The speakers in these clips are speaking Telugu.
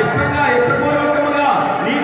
ఇష్టంగా ఎత్తుపూర్వకముగా నీ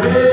Yeah.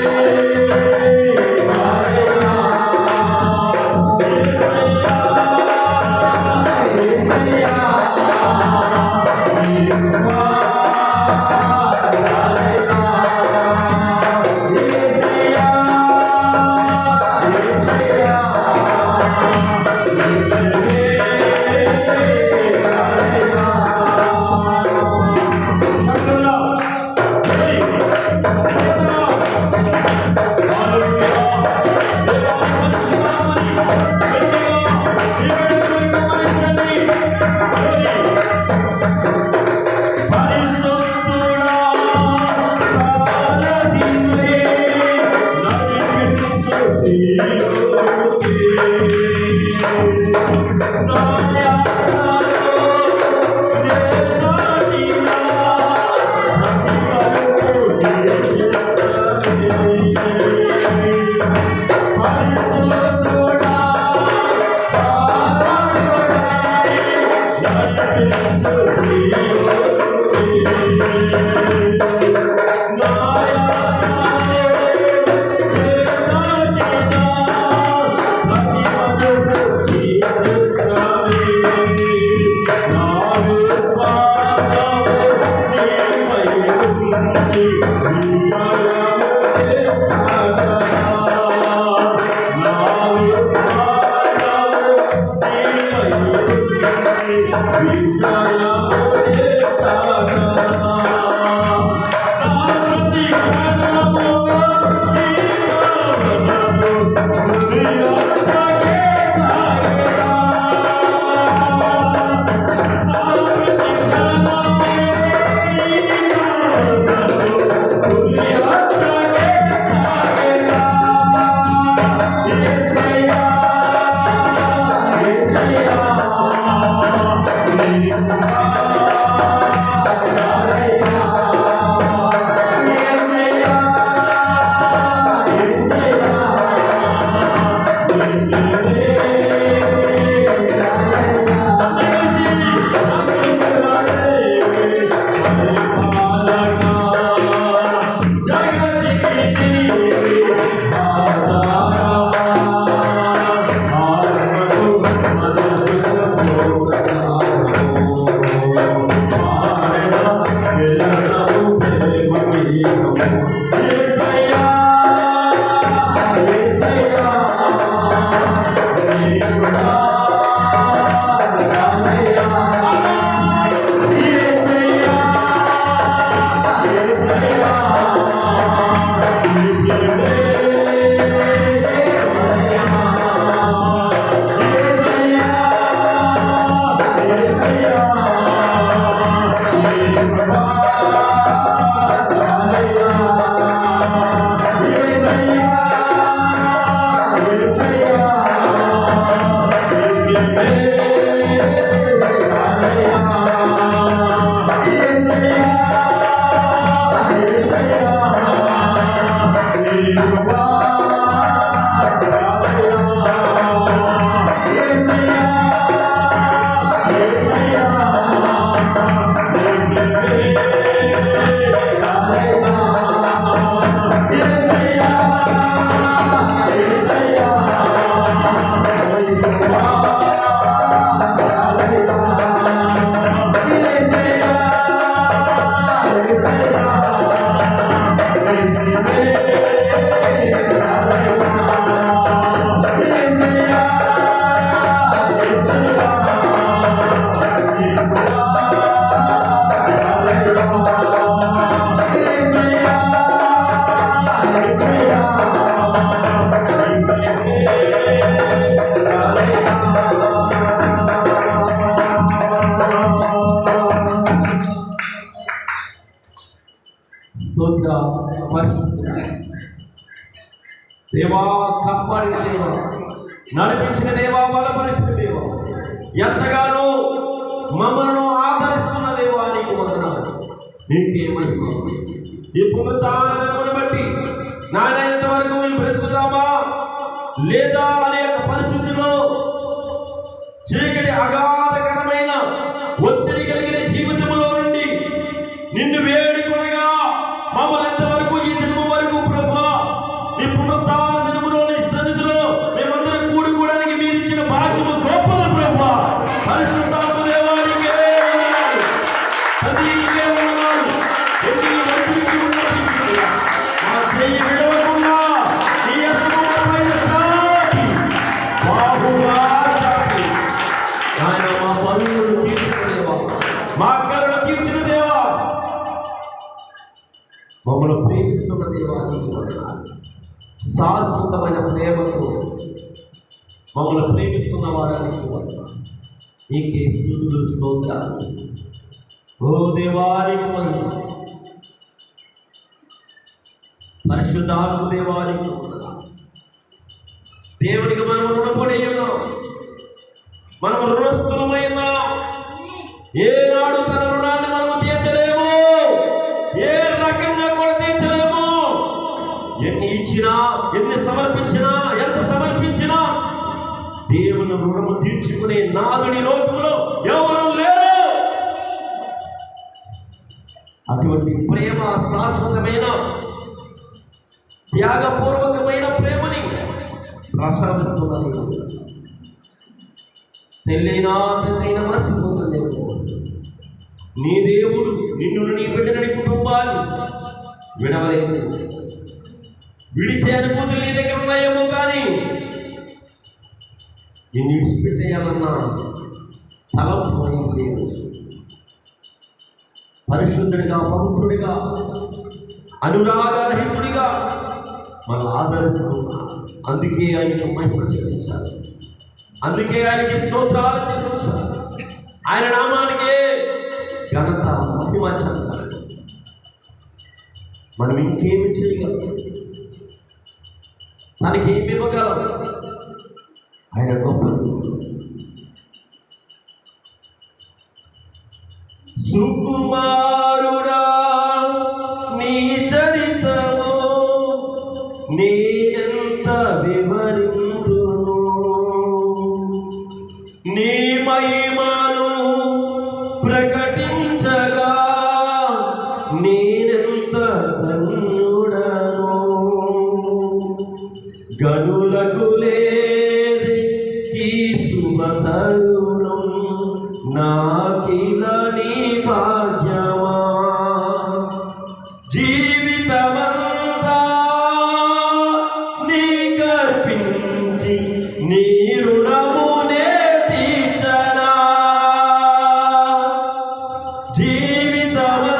స్తోత్ర దేవా కాపాడిన దేవా నడిపించిన దేవా బలపరిచిన దేవా ఎంతగానో మమ్మల్ని ఆదరిస్తున్న దేవా నీకు వందనాలు. నీకే ఈ పునరుద్ధారణను బట్టి నాయన ఎంతవరకు మేము బ్రతుకుతామా? లేదా అనే యొక్క పరిస్థితిలో చీకటి అగా స్థుతులు స్తోత్రాలు ఓ దేవానికి వందనాలు. పరిశుద్ధాత్మ దేవానికి దేవునికి మనం రుణపడి ఉన్నాం. మనం రుణస్థులమై ఉన్నాం ఏనాడు తన రుణాన్ని మనం తీర్చలేము. ఏ రకంగా కూడా తీర్చలేము. ఎన్ని ఇచ్చినా ఎన్ని సమర్పించినా ఎంత సమర్పించినా దేవుని రుణము తీర్చుకునే నాదుని లోకంలో ప్రేమ శాశ్వతమైన త్యాగపూర్వకమైన ప్రేమని ప్రసాదిస్తున్నది తెల్లైనా తండ్రైనా మర్చిపోతుంది నీ దేవుడు నిన్ను నీ బిడ్డని కుటుంబాలు విడవలేదు. విడిచే అనుభూతులు నీ దగ్గర ఉన్నాయేమో కానీ నిన్ను విడిచిపెట్టేయాలన్నా తలంపు నీకు లేదు పరిశుద్ధుడిగా పవిత్రుడిగా అనురాగరహితుడిగా మన ఆదరిస్తూ అందుకే ఆయనకి మహిమ చెల్లించాలి. అందుకే ఆయనకి స్తోత్రాలు చెల్లించాలి. ఆయన నామానికే ఘనత మహిమ చెల్లించాలి. మనం ఇంకేమి చేయగలం? తనకి ఏమి ఇవ్వగలం? ఆయన గొప్ప సుకుమారుడా నీ చరితము నీ ఎంత వివరింతును? నీ జీవితమంతా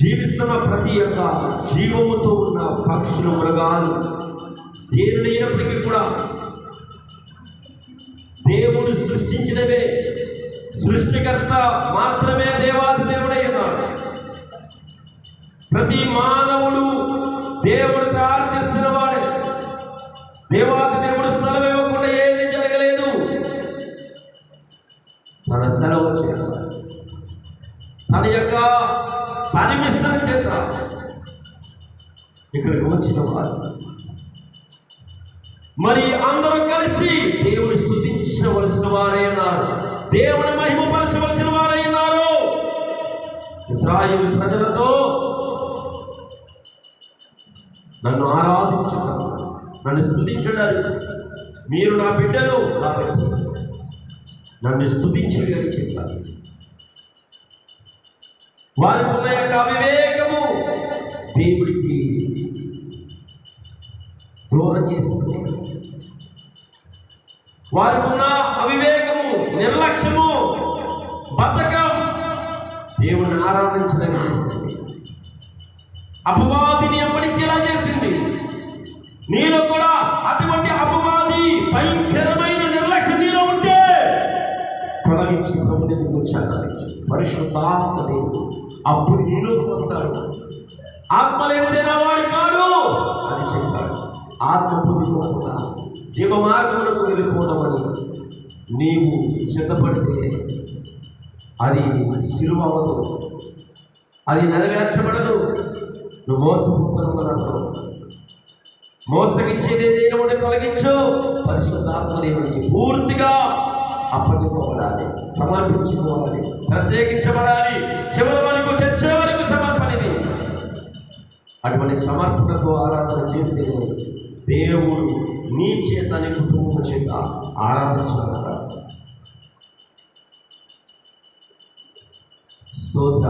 జీవిస్తున్న ప్రతి యొక్క జీవముతో ఉన్న పక్షులు మృగాలు దేనినైనప్పటికీ కూడా దేవుడు సృష్టించినవే. సృష్టికర్త మాత్రమే దేవాది దేవుడై ఉన్నాడు. ప్రతి మానవుడు దేవుడు తయారు చేస్తున్న వాడే. దేవాది దేవుడు సెలవు తన యొక్క పరిమిషన్ చేత ఇక్కడికి వచ్చిన వారు. మరి అందరూ కలిసి దేవుని స్థుతించవలసిన వారై ఉన్నారు దేవుని మహిమపరచవలసిన వారై ఉన్నారు ఇస్రాయిల్ ప్రజలతో నన్ను ఆరాధించడం నన్ను స్థుతించడం మీరు నా బిడ్డలు కాబట్టి నన్ను స్థుతించడి చెప్పాలి వారికి ఉన్న యొక్క అవివేకము. దేవుడికి దూరం చేసింది వారికి ఉన్న అవివేకము నిర్లక్ష్యము బద్ధకం దేవుని ఆరాధించడం చేసింది. అపవాదిని ఎప్పటికేలా చేసింది? నీలో కూడా అటువంటి అపవాది భయంకరమైన నిర్లక్ష్యం నీలో ఉంటే తొలగించి ప్రభుత్వం పరిశుద్ధాత్మ దేవుడు. అప్పుడు నీలోకి వస్తాడు ఆత్మ లేనిదేనా వాడు కాడు అని చెప్పాడు ఆత్మ పొందుకోకుండా జీవ మార్గములకు వెళ్ళిపోవడమని నీవు సిద్ధపడితే అది శిలువ అవ్వదు. అది నెరవేర్చబడదు. నువ్వు మోసపోతున్నావు మోసగించేది దేవుడిని తొలగించు. పరిశుద్ధాత్మ దేవుడికి పూర్తిగా అప్పగింపబడాలి. సమర్పించుకోవాలి. ప్రత్యేకించబడాలి. చివరి చచ్చే వరకు సమర్పణది. అటువంటి సమర్పణతో ఆరాధన చేస్తే దేవుడు నీ చేత నీ కుటుంబం చేత ఆరాధించగలరా స్తోత్ర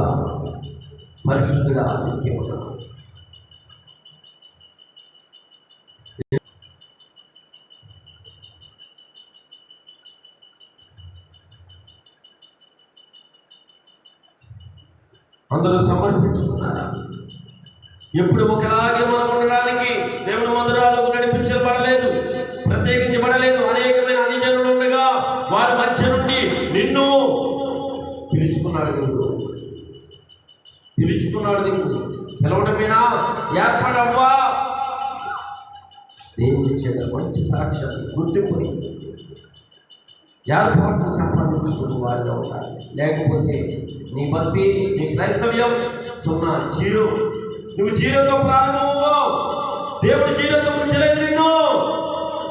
పరిశుద్ధుగా నిత్యముగా అందరూ సమర్పించుకున్నారా ఎప్పుడు ఒకలాగే మనం ఉండడానికి దేవుడు మందిరాలకు నడిపించబడలేదు ప్రత్యేకించబడలేదు అనేకమైన అనిజనులు ఉండగా వారి మధ్య నుండి నిన్ను పిలుచుకున్నాడు దేవుడు. పిలుచుకున్నాడు దేవుడు పిలవడమేనా ఏర్పడవ్వా? దేవుడి చేత మంచి సాక్ష్యం గుర్తింపుని ఏర్పాటును సంపాదించుకుని వారిగా ఉండాలి. లేకపోతే నీ భక్తి నీ క్రైస్తవ్యం సున్నా జీరో. నువ్వు జీరోతో ప్రారంభమవు దేవుడు జీరోతో ఉంచలేదు నిన్ను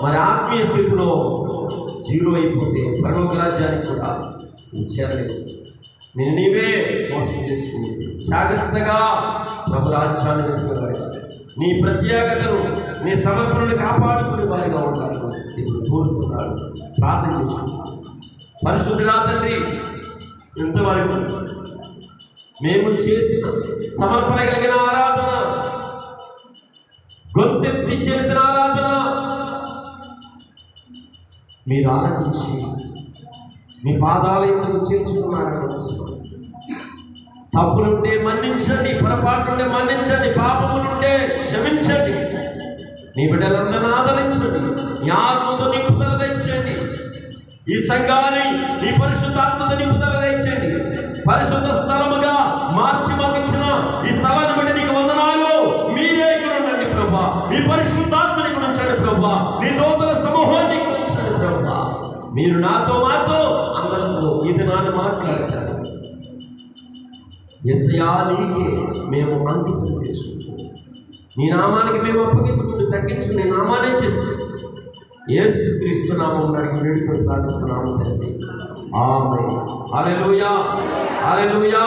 మరి ఆత్మీయ స్థితిలో జీరో అయిపోతే పరలోక రాజ్యానికి కూడా నువ్వు చేరలేదు నేను నీవే మోసం చేసుకుని జాగ్రత్తగా ప్రభు రాజ్యాన్ని వెతుకున్నాడు నీ ప్రత్యేకతను నీ సమర్పణను కాపాడుకునే వారిగా ఉండాలి ఇప్పుడు కోరుకున్నాడు ప్రార్థన చేసుకుంటాడు పరిశుద్ధుడా తండ్రి ఎంతవరకు మేము చేసిన సమర్పణ కలిగిన ఆరాధన. గొంతెత్తి చేసిన ఆరాధన. మీరు ఆలోచించి మీ పాదాల ఎందుకు చేర్చుకున్నారని తప్పులుంటే మన్నించండి పొరపాటుంటే మన్నించండి పాపములుంటే క్షమించండి. నీ బిడ్డలందరినీ ఆదరించండి నీ ఆత్మతో నిపుణులు తెచ్చండి. ఈ సంఘాన్ని నీ పరిశుద్ధాత్మతో నిపుణులు తెచ్చండి. పరిశుద్ధ స్థలం నాతో మాతో అందరితో ఇది నాన్న మాట్లాడతారు ఎసయా నీకే మేము అంకితం చేసుకుంటాం. నీ నామానికి మేము అప్పగించుకుంటూ తగ్గించు నీ నామానే చేస్తాం. ఏసు క్రీస్తు నామం నడికి వేడుకొని ప్రార్థిస్తున్నాము తండ్రి. ఆమె హల్లెలూయా. హల్లెలూయా.